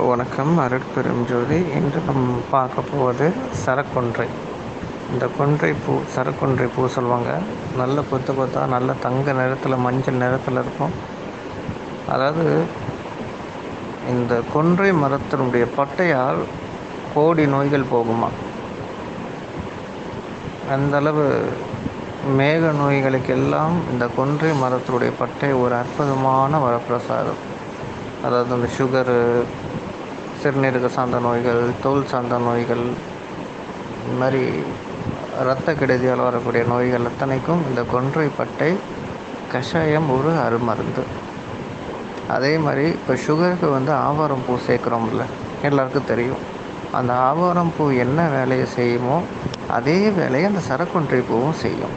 வணக்கம் அருட்பெரும் ஜோதி. இன்று நம் பார்க்க போவது சரக்கொன்றை. இந்த கொன்றை பூ சரக்கொன்றை பூ சொல்லுவாங்க நல்ல கொத்து கொத்தா நல்ல தங்க நிறத்தில் மஞ்சள் நிறத்தில் இருக்கும். அதாவது இந்த கொன்றை மரத்தினுடைய பட்டையால் கோடி நோய்கள் போகுமா? அந்தளவு மேக நோய்களுக்கெல்லாம் இந்த கொன்றை மரத்தினுடைய பட்டை ஒரு அற்புதமான வரப்பிரசாதம். அதாவது அந்த சுகரு சிறுநீரக சார்ந்த நோய்கள் தோல் சார்ந்த நோய்கள் இந்த மாதிரி இரத்த கெடுதியால் வரக்கூடிய நோய்கள் அத்தனைக்கும் இந்த கொன்றை பட்டை கஷாயம் ஒரு அருமருந்து. அதே மாதிரி இப்போ சுகருக்கு வந்து ஆவாரம் பூ சேர்க்குறோம்ல எல்லாருக்கும் தெரியும். அந்த ஆவாரம் பூ என்ன வேலையை செய்யுமோ அதே வேலையை அந்த சரக்குன்றை பூவும் செய்யும்.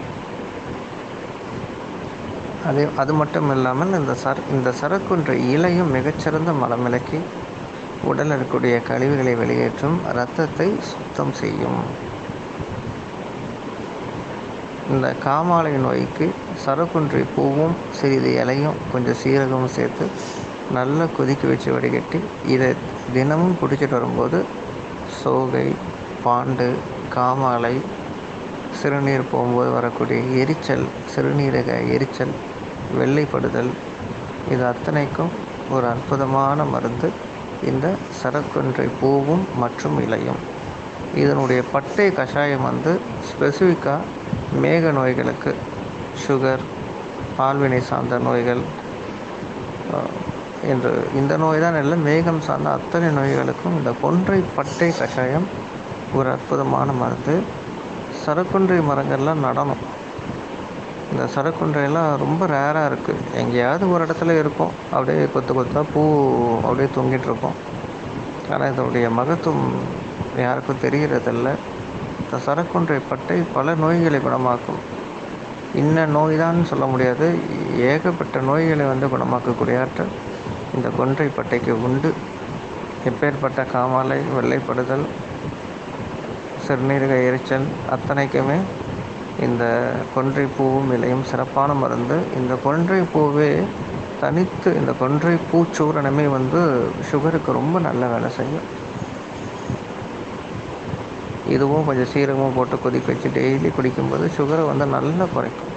அதே அது மட்டும் இல்லாமல் இந்த சர இந்த சரக்கொன்றை இலையும் மிகச்சிறந்த மலமிளக்கி உடல் இருக்கக்கூடிய கழிவுகளை வெளியேற்றும் இரத்தத்தை சுத்தம் செய்யும். இந்த காமாலை நோய்க்கு சரக்குன்றி பூவும் சிறிது இலையும் கொஞ்சம் சீரகமும் சேர்த்து நல்லா கொதிக்க வச்சு வடிகட்டி இதை தினமும் குடிச்சிட்டு வரும்போது சோகை பாண்டு காமாலை சிறுநீர் போகும்போது வரக்கூடிய எரிச்சல் சிறுநீரக எரிச்சல் வெள்ளைப்படுதல் இது அத்தனைக்கும் ஒரு அற்புதமான மருந்து. இந்த சரக்கொன்றை பூவும் மற்றும் இலையும். இதனுடைய பட்டை கஷாயம் வந்து ஸ்பெசிஃபிக்காக மேக நோய்களுக்கு சுகர் பால்வினை சார்ந்த நோய்கள் என்று. இந்த நோய் தான் இல்லை மேகம் சார்ந்த அத்தனை நோய்களுக்கும் இந்த கொன்றை பட்டை கஷாயம் ஒரு அற்புதமான மருந்து. சரக்குன்றை மரங்கள்லாம் நடணும். இந்த சரக்குன்றையெல்லாம் ரொம்ப ரேராக இருக்குது எங்கேயாவது ஒரு இடத்துல இருக்கும் அப்படியே கொத்து கொத்தாக பூ அப்படியே தொங்கிட்டு இருக்கும் ஆனால் இதனுடைய மகத்துவம் யாருக்கும் தெரிகிறதில்ல. இந்த சரக்குன்றை பட்டை பல நோய்களை குணமாக்கும். இன்ன நோய் தான் சொல்ல முடியாது. ஏகப்பட்ட நோய்களை வந்து குணமாக்கக்கூடிய ஆற்றல் இந்த கொன்றை பட்டைக்கு உண்டு. எப்பேற்பட்ட காமாலை வெள்ளைப்படுதல் சிறுநீரக எரிச்சல் அத்தனைக்குமே இந்த கொன்றை பூவும் இலையும் சிறப்பான மருந்து. இந்த கொன்றை பூவே தனித்து இந்த கொன்றை பூச்சூரணமே வந்து சுகருக்கு ரொம்ப நல்ல வேலை செய்யும். இதுவும் கொஞ்சம் சீரகமும் போட்டு கொதிக்க வச்சு டெய்லி குடிக்கும்போது சுகரை வந்து நல்லா குறைக்கும்.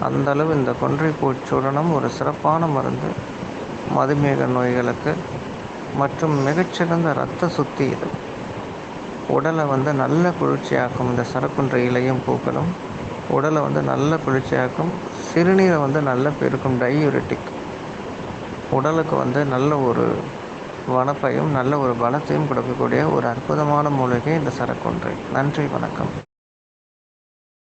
அந்த அளவு இந்த கொன்றை பூச்சூரணம் ஒரு சிறப்பான மருந்து. மதுமேக நோய்களுக்கு மற்றும் மிகச்சிறந்த இரத்த சுத்தி இது. உடலை வந்து நல்ல குளிர்ச்சியாக்கும் இந்த சரக்குன்ற இலையும் பூக்களும் உடலை வந்து நல்ல குளிர்ச்சியாக்கும் சிறுநீரை வந்து நல்ல பெருக்கும் டையூரிட்டிக். உடலுக்கு வந்து நல்ல ஒரு வனப்பையும் நல்ல ஒரு பலத்தையும் கொடுக்கக்கூடிய ஒரு அற்புதமான மூலிகை இந்த சரக்குன்றை நன்றி வணக்கம்.